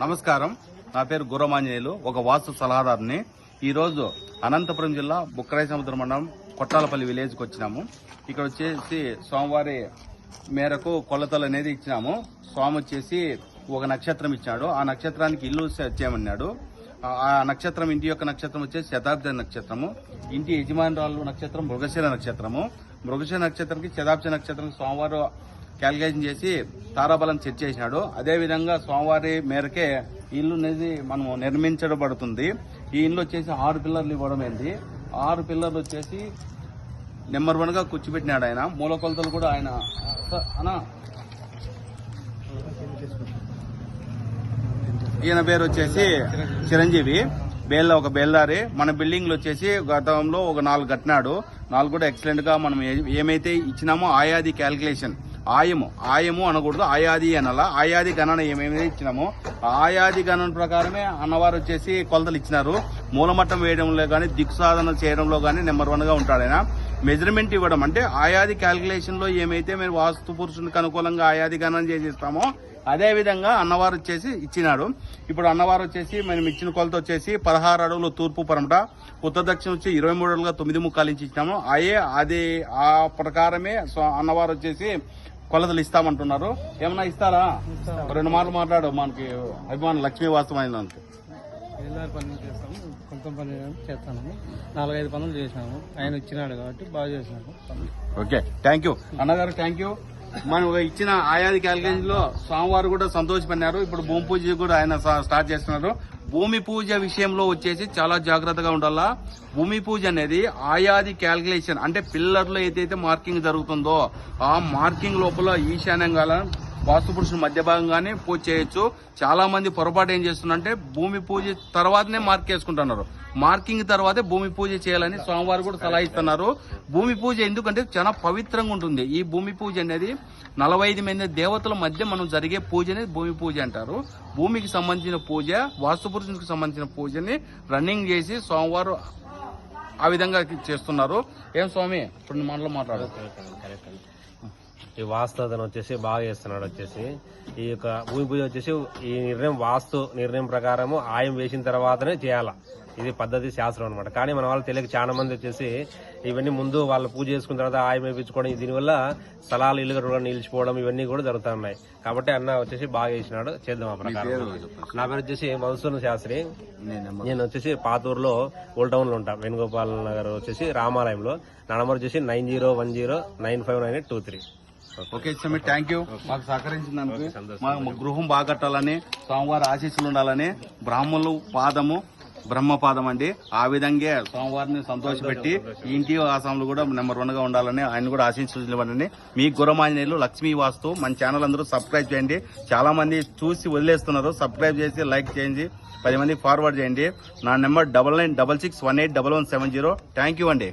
నమస్కారం. నా పేరు గురమాంజనేయులు. ఒక వాస్తు సలహాదారుని. ఈరోజు అనంతపురం జిల్లా బుక్కరాయ సముద్రం మండలం కొట్టాలపల్లి విలేజ్కి వచ్చినాము. ఇక్కడ వచ్చేసి స్వామివారి మేరకు కొలతలు అనేది ఇచ్చినాము. స్వామి వచ్చేసి ఒక నక్షత్రం ఇచ్చాడు. ఆ నక్షత్రానికి ఇల్లు చేయమన్నాడు. ఆ- నక్షత్రం ఇంటి యొక్క నక్షత్రం వచ్చేసి శతాబ్ద నక్షత్రము. ఇంటి యజమానురాలు నక్షత్రం మృగశీల నక్షత్రము. మృగశీల నక్షత్రంకి శతాబ్ద నక్షత్రం స్వామివారు క్యాలిక్యులేషన్ చేసి తారాబలం సెట్ చేసినాడు అదేవిధంగా స్వామివారి మేరకే ఇల్లు అనేది మనం నిర్మించబడుతుంది. ఈ ఇల్లు వచ్చేసి ఆరు పిల్లర్లు ఇవ్వడం ఏంది? ఆరు పిల్లర్లు వచ్చేసి నెంబర్ వన్గా కూర్చోబెట్టినాడు ఆయన. మూల కొలతలు కూడా ఆయన ఈయన పేరు వచ్చేసి చిరంజీవి. బేల్ల ఒక బేల్దారి. మన బిల్డింగ్లు వచ్చేసి గతంలో ఒక నాలుగు కట్టినాడు. నాలుగు కూడా ఎక్సలెంట్గా మనం ఏమైతే ఇచ్చినామో ఆయాది క్యాల్కులేషన్ ఆయము ఆయము అనకూడదు ఆయాది అనలా. ఆయాది గణన ఏమేమి ఇచ్చినామో ఆయాది గణన ప్రకారమే అన్నవారు వచ్చేసి కొలతలు ఇచ్చినారు. మూలమట్టం వేయడంలో కానీ దిక్సాధన చేయడంలో కానీ నెంబర్ వన్గా ఉంటాడు ఆయన. మెజర్మెంట్ ఇవ్వడం అంటే ఆయాది క్యాల్కులేషన్లో ఏమైతే మీరు వాస్తు పురుషునికి అనుకూలంగా ఆయాది గణన చేసిస్తామో అదే విధంగా అన్నవారు వచ్చేసి ఇచ్చినాడు. ఇప్పుడు అన్నవారు వచ్చేసి మనం ఇచ్చిన కొలత వచ్చేసి పదహారు అడుగులు తూర్పు పరమట ఉత్తర దక్షిణ వచ్చి ఇరవై మూడు అడుగులుగా తొమ్మిది ముక్కాలు ఇచ్చి ఇచ్చినాము. అయ్యే అది ఆ ప్రకారమే అన్నవారు వచ్చేసి కొలతలు ఇస్తామంటున్నారు. ఏమన్నా ఇస్తారా? రెండు మాటలు మాట్లాడు మనకి అభిమానం లక్ష్మీ వాస్తవమైన ఎల్ఆర్ పనులు చేస్తాము కొంత పని చేస్తాము. నాలుగైదు పనులు చేసినాము ఆయన ఇచ్చినాడు కాబట్టి బాగా చేసినాము పనులు ఓకే థ్యాంక్ యూ. అన్నగారు థ్యాంక్ యూ. మనం ఇచ్చిన ఆయాది క్యాలిక్యులేషన్లో స్వామివారు కూడా సంతోషపడినారు. ఇప్పుడు భూమి పూజ కూడా ఆయన స్టార్ట్ చేస్తున్నారు. భూమి పూజ విషయంలో వచ్చేసి చాలా జాగ్రత్తగా ఉండాలా? భూమి పూజ అనేది ఆయాది క్యాలిక్యులేషన్ అంటే పిల్లర్లో ఏదైతే మార్కింగ్ జరుగుతుందో ఆ మార్కింగ్ లోపల ఈశాన్యంగా వాస్తు పురుషుల మధ్య భాగంగానే పూజ చేయొచ్చు. చాలా మంది పొరపాటు ఏం చేస్తున్నారంటే భూమి పూజ తర్వాతనే మార్క్ వేసుకుంటున్నారు మార్కింగ్ తర్వాతే భూమి పూజ చేయాలని స్వామివారు కూడా సలహా ఇస్తున్నారు. భూమి పూజ ఎందుకంటే చాలా పవిత్రంగా ఉంటుంది. ఈ భూమి పూజ అనేది నలభై ఐదు మంది దేవతల మధ్య మనం జరిగే పూజని భూమి పూజ అంటారు. భూమికి సంబంధించిన పూజ వాస్తు పురుషునికి సంబంధించిన పూజని రన్నింగ్ చేసి స్వామివారు ఆ విధంగా చేస్తున్నారు. ఏం స్వామి? ఇప్పుడు మనలో మాట్లాడారు ఈ వాస్తు అతను వచ్చేసి బాగా చేస్తున్నాడు వచ్చేసి. ఈ యొక్క భూమి పూజ వచ్చేసి ఈ నిర్ణయం వాస్తు నిర్ణయం ప్రకారము ఆయం వేసిన తర్వాతనే చేయాల. ఇది పద్ధతి శాస్త్రం అనమాట కానీ మన వాళ్ళు తెలియక చాలా మంది వచ్చేసి ఇవన్నీ ముందు వాళ్ళు పూజ చేసుకున్న తర్వాత ఆయం వేయించుకోవడం దీనివల్ల స్థలాలు ఇల్లు నిలిచిపోవడం ఇవన్నీ కూడా జరుగుతూ ఉన్నాయి. కాబట్టి అన్న వచ్చేసి బాగా చేసినాడు. చేద్దాం ఆ ప్రకారం. నా పేరు వచ్చేసి మధుసూదన శాస్త్రి. నేను వచ్చేసి పాతూరులో ఓల్డ్ టౌన్లో ఉంటా. వేణుగోపాల్ నగర్ వచ్చేసి రామాలయంలో. నా నంబర్ వచ్చేసి nine zero one zero nine five nine eight two three. Okay Swamy thank you మాకు సహకరించినందుకు మా గృహం బాగా కట్టాలని స్వామివారి ఆశీస్సులు ఉండాలని బ్రాహ్మణులు పాదము బ్రహ్మపాదం అండి. ఆ విధంగా స్వామివారిని సంతోషపెట్టి ఇంటి ఆసాములు కూడా నెంబర్ వన్గా ఉండాలని ఆయన కూడా ఆశీస్సులు ఇవ్వండి మీ గురమాంజనేయులు లక్ష్మీ వాస్తు మన ఛానల్ అందరూ సబ్స్క్రైబ్ చేయండి. చాలా మంది చూసి వదిలేస్తున్నారు. సబ్స్క్రైబ్ చేసి లైక్ చేయండి. పది మంది ఫార్వర్డ్ చేయండి. నా number double nine double six one eight double one seven zero. Thank you అండి.